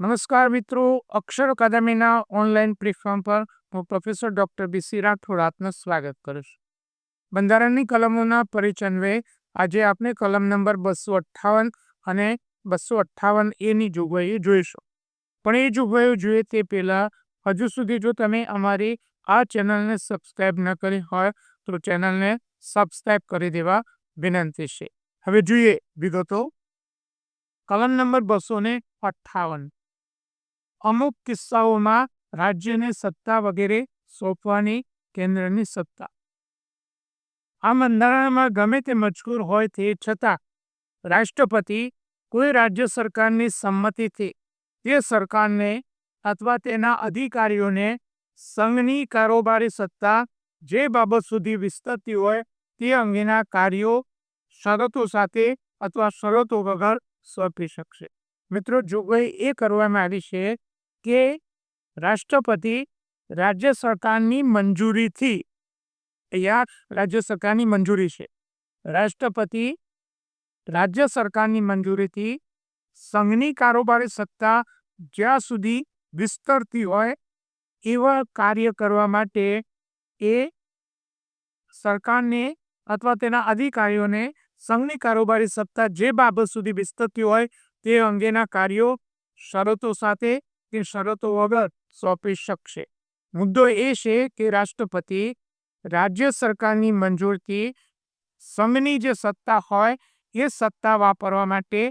નમસ્કાર મિત્રો, અક્ષર અકાદમીના online platform પર હું પ્રોફેસર ડોક્ટર બીસી રાઠોડ આપનું સ્વાગત કરું છું. બંધારણની કલમોના પરિચન્વે આજે આપણે કલમ નંબર બસો અઠ્ઠાવન અને બસો અઠ્ઠાવન એની જોગવાઈઓ જોઈશું. પણ એ જોગવાઈઓ જોઈએ તે પહેલાં હજુ સુધી જો તમે અમારી આ ચેનલને સબસ્ક્રાઈબ ન કરી હોય તો ચેનલને સબસ્ક્રાઈબ કરી દેવા વિનંતી છે. હવે જોઈએ વિગતો. કલમ નંબર બસો ને અઠ્ઠાવન. અમુક કિસ્સાઓમાં રાજ્યને સત્તા વગેરે સોંપવાની કેન્દ્રની સત્તા. આ બંધારણમાં ગમે તે મજકૂર હોય તે છતાં રાષ્ટ્રપતિ કોઈ રાજ્ય સરકારની સંમતિથી તે સરકારને અથવા તેના અધિકારીઓને સંઘની કારોબારી સત્તા જે બાબત સુધી વિસ્તરતી હોય તે અંગેના કાર્યો શરતો સાથે અથવા શરતો વગર સોંપી શકશે. મિત્રો જોગવાઈ એ કરવામાં આવી છે કે રાષ્ટ્રપતિ રાજ્ય સરકારની મંજૂરીથી, અહીંયા રાજ્ય સરકારની મંજૂરી છે. રાષ્ટ્રપતિ રાજ્ય સરકારની મંજૂરીથી સંઘની કારોબારી સત્તા જ્યાં સુધી વિસ્તરતી હોય, એવા કાર્ય કરવા માટે એ સરકારને અથવા તેના અધિકારીઓને સંઘની કારોબારી સત્તા જે બાબત સુધી વિસ્તરતી હોય, તે અંગેના કાર્યો શરતો સાથે કે શરતો વગર સોંપી શકશે. મુદ્દો એ છે કે રાષ્ટ્રપતિ રાજ્ય સરકારની મંજૂરથી સંઘની જે સત્તા હોય એ સત્તા વાપરવા માટે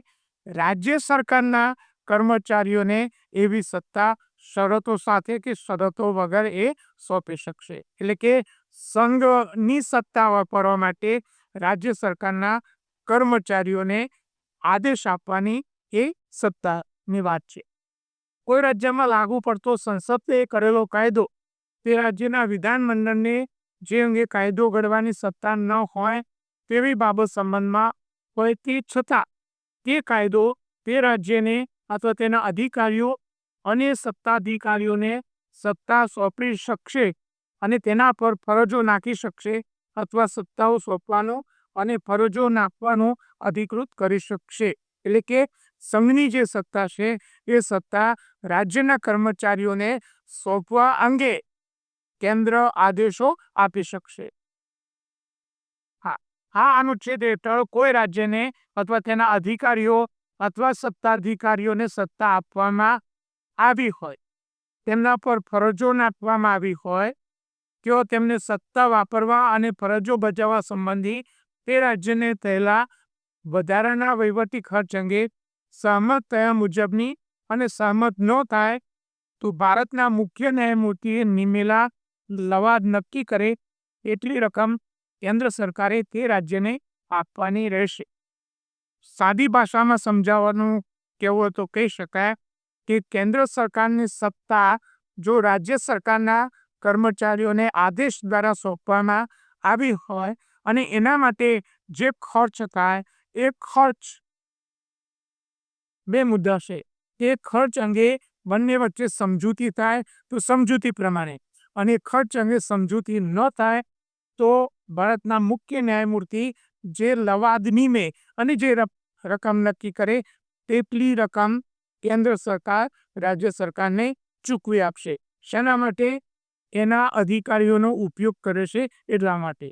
રાજ્ય સરકારના કર્મચારીઓને એવી સત્તા શરતો સાથે કે શરતો વગર એ સોંપી શકશે. એટલે કે સંઘની સત્તા વાપરવા માટે રાજ્ય સરકારના કર્મચારીઓને આદેશ આપવાની એ સત્તાની વાત છે. કોઈ રાજ્યમાં લાગુ પડતો સંસદે કરેલો કાયદો, તે રાજ્યના વિધાનમંડળને જે અંગે કાયદો ઘડવાની સત્તા ન હોય તેવી બાબત સંબંધમાં હોય તે છતાં, તે કાયદો તે રાજ્યને અથવા તેના અધિકારીઓ અને સત્તાધિકારીઓને સત્તા સોંપી શકશે અને તેના પર ફરજો નાખી શકશે અથવા સત્તાઓ સોંપવાનો અને ફરજો નાખવાનો અધિકૃત કરી શકશે. એટલે કે સંઘની જે સત્તા છે, એ સત્તા રાજ્યના કર્મચારીઓને સોંપવા અંગે કેન્દ્ર આદેશો આપી શકશે. હા આ અનુચ્છેદ હેઠળ કોઈ રાજ્યને અથવા તેના અધિકારીઓ અથવા સત્તાધિકારીઓને સત્તા આપવામાં આવી હોય, તેમના પર ફરજો નાખવામાં આવી હોય, તેઓ તેમને સત્તા વાપરવા અને ફરજો બજાવવા સંબંધી તે રાજ્યને થયેલા વધારાના વહીવટી ખર્ચ અંગે સહમત થયા મુજબની અને સહમત ન થાય તો ભારતના મુખ્ય ન્યાયમૂર્તિએ નિમેલા લવાદ નક્કી કરે એટલી રકમ કેન્દ્ર સરકારે તે રાજ્યને આપવાની રહેશે. સાદી ભાષામાં સમજાવવાનું કહેવું તો કહી શકાય કે કેન્દ્ર સરકારની સત્તા જો રાજ્ય સરકારના કર્મચારીઓને આદેશ દ્વારા સોંપવામાં આવી હોય અને એના માટે જે ખર્ચ થાય એ ખર્ચ બે મુદ્દા છે. એક, ખર્ચ અંગે બંને વચ્ચે સમજૂતી થાય તો સમજૂતી પ્રમાણે. અને ખર્ચ અંગે સમજૂતી ન થાય તો ભારતના મુખ્ય ન્યાયમૂર્તિ જે લવાદ નિમે અને જે રકમ નક્કી કરે તેટલી રકમ કેન્દ્ર સરકાર રાજ્ય સરકારને ચૂકવી આપશે. શેના માટે? એના અધિકારીઓનો ઉપયોગ કરે છે એટલા માટે.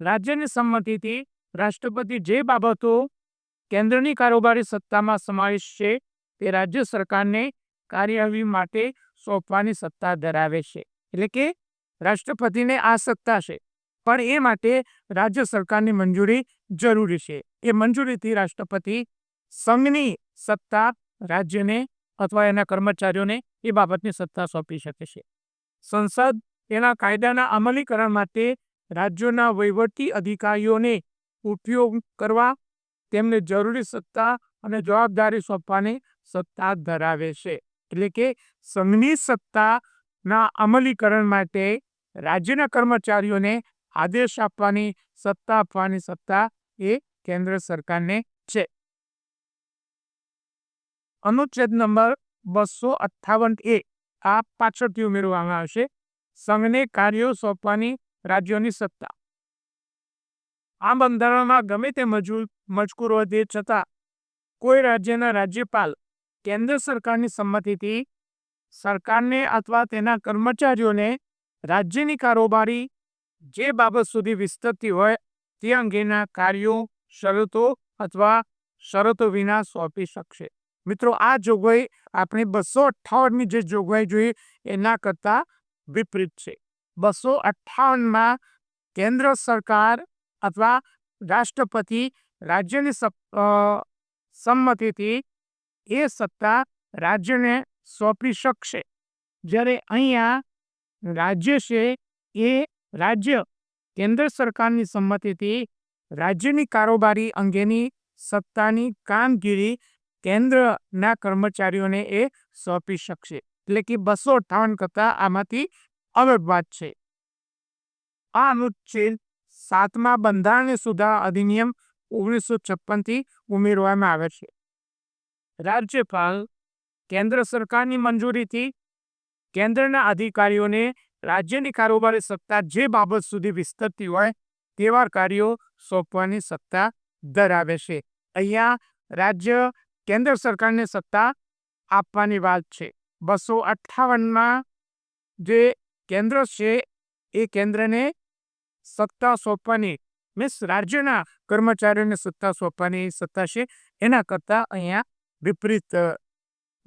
રાજ્યની સંમતિથી રાષ્ટ્રપતિ જે બાબતો કેન્દ્રની કારોબારી સત્તામાં સમાવેશ છે તે રાજ્ય સરકારને કાર્યવાહી માટે સોંપવાની સત્તા ધરાવે છે. એટલે કે રાષ્ટ્રપતિને આ સત્તા છે. પણ એ માટે રાજ્ય સરકારની મંજૂરી જરૂરી છે. એ મંજૂરીથી રાષ્ટ્રપતિ સંઘની સત્તા, રાજ્યને અથવા એના કર્મચારીઓને એ બાબતની સત્તા સોંપી શકે છે. સંસદ એના કાયદાના અમલીકરણ માટે રાજ્યોના વહીવટી અધિકારીઓને ઉપયોગ કરવા તેમને જરૂરી સત્તા અને જવાબદારી સોંપવાની સત્તા ધરાવે છે. એટલે કે સંઘની સત્તાના અમલીકરણ માટે રાજ્યના કર્મચારીઓને આદેશ આપવાની, સત્તા આપવાની સત્તા એ કેન્દ્ર સરકારને છે. અનુચ્છેદ નંબર બસો અઠ્ઠાવન એ આ પાછળથી ઉમેરવામાં આવશે. સંઘને કાર્યો સોંપવાની રાજ્યોની સત્તા. આ બંધારણમાં ગમે તે મજૂર, મજકૂર વધે છતાં કોઈ રાજ્યના રાજ્યપાલ, કેન્દ્ર સરકારની સંમતિથી સરકારને અથવા તેના કર્મચારીઓને રાજ્યની કારોબારી જે બાબત સુધી વિસ્તરતી હોય તે અંગેના કાર્યો, શરતો અથવા શરતો વિના સોંપી શકશે. મિત્રો, આ જોગવાઈ આપણે બસો અઠ્ઠાવનની જે જોગવાઈ જોઈએ એના કરતાં વિપરીત છે. બસો અઠ્ઠાવનમાં કેન્દ્ર સરકાર અથવા રાષ્ટ્રપતિ રાજ્યની સંમતિથી એ સત્તા રાજ્યને સોંપી શકશે. જ્યારે અહીંયા રાજ્ય છે એ રાજ્ય કેન્દ્ર સરકારની સંમતિથી રાજ્યની કારોબારી અંગેની સત્તાની કામગીરી કેન્દ્રના કર્મચારીઓને એ સોંપી શકશે. એટલે કે બસો અઠ્ઠાવન કરતા આમાંથી અલગ છે. આ અનુચ્છેદ સાતમા બંધારણ સુધારા અધિનિયમ ઓગણીસો છપ્પનથી ઉમેરવામાં આવે છે. રાજ્યપાલ કેન્દ્ર સરકારની મંજૂરીથી કેન્દ્રના અધિકારીઓને રાજ્યની કારોબારી સત્તા જે બાબત સુધી વિસ્તરતી હોય તેવા કાર્યો સોંપવાની સત્તા ધરાવે છે. અહીંયા રાજ્ય કેન્દ્ર સરકારને સત્તા આપવાની વાત છે. બસો અઠ્ઠાવનમાં જે કેન્દ્ર છે એ કેન્દ્રને સત્તા સોંપવાની, મીન્સ રાજ્યના કર્મચારીઓને સત્તા સોંપવાની સત્તા છે, એના કરતાં અહીંયા વિપરીત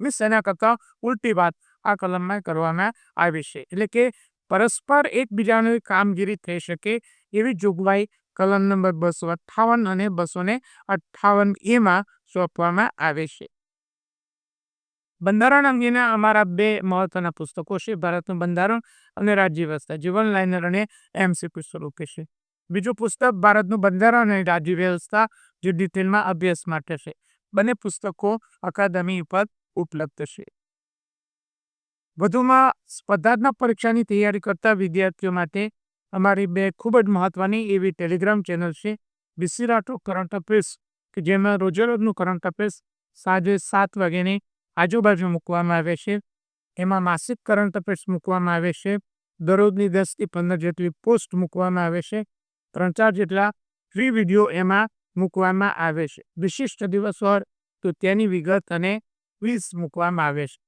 મીન્સ એના કરતાં ઉલટી વાત આ કલમમાં કરવામાં આવી છે. એટલે કે પરસ્પર એકબીજાની કામગીરી થઈ શકે એવી જોગવાઈ કલમ નંબર બસો અઠ્ઠાવન અને બસો ને અઠ્ઠાવન એમાં સોંપવામાં આવે છે. બંધારણ અંગેના અમારા બે મહત્વના પુસ્તકો છે, ભારતનું બંધારણ અને રાજ્ય વ્યવસ્થા, જીવન લાઇનર અને એમસીક્યુ સ્વરૂપે છે. બીજું પુસ્તક ભારતનું બંધારણ અને રાજ્ય વ્યવસ્થા, જે ડિટેલમાં અભ્યાસ માટે છે. બંને પુસ્તકો અકાદમી ઉપર ઉપલબ્ધ છે. વધુમાં સ્પર્ધાત્મક પરીક્ષાની તૈયારી કરતા વિદ્યાર્થીઓ માટે અમારી બે ખૂબ જ મહત્વની એવી ટેલિગ્રામ ચેનલ છે બીસી રાઠો કરંટ અફેર્સ, કે જેમાં રોજેરોજનું કરંટ અફેર્સ સાંજે સાત વાગ્યાની આજુબાજુ મૂકવામાં આવે છે. એમાં માસિક કરંટ અફેર્સ મૂકવામાં આવે છે. દરરોજની દસથી પંદર જેટલી પોસ્ટ મૂકવામાં આવે છે. ત્રણ ચાર જેટલા ફ્રી વીડિયો એમાં મૂકવામાં આવે છે. વિશિષ્ટ દિવસ હોય તો તેની વિગત અને ક્વિઝ મૂકવામાં આવે છે.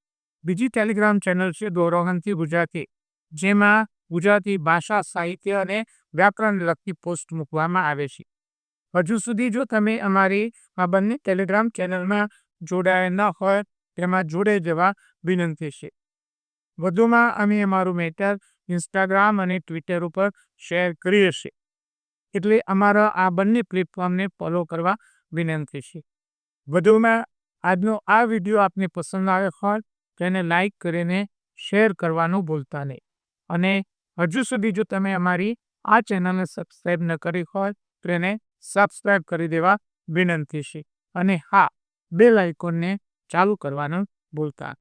બીજી ટેલિગ્રામ ચેનલ છે દોરોહનથી ગુજરાતી. જેમાં ગુજરાતી ભાષા, સાહિત્ય અને વ્યાકરણ લગતી પોસ્ટ મૂકવામાં આવે છે. હજુ સુધી જો તમે અમારી આ બંને ટેલિગ્રામ ચેનલમાં જોડાયા ન હોય તેમાં જોડે જવા વિનંતી છે. વધુમાં અમે અમારું મેટર ઇન્સ્ટાગ્રામ અને ટ્વિટર ઉપર શેર કરીએ છીએ. એટલે અમારા આ બંને પ્લેટફોર્મને ફોલો કરવા વિનંતી છે. વધુમાં આજનો આ વીડિયો આપને પસંદ આવ્યો હોય તેને લાઈક કરીને શેર કરવાનું ભૂલતા નહીં. અને હજુ સુધી જો તમે અમારી આ ચેનલને સબસ્ક્રાઈબ ન કરી હોય, તો એને સબસ્ક્રાઈબ કરી દેવા વિનંતી છે. અને હા બે લાઇકોનને ચાલુ કરવાનું ભૂલતા.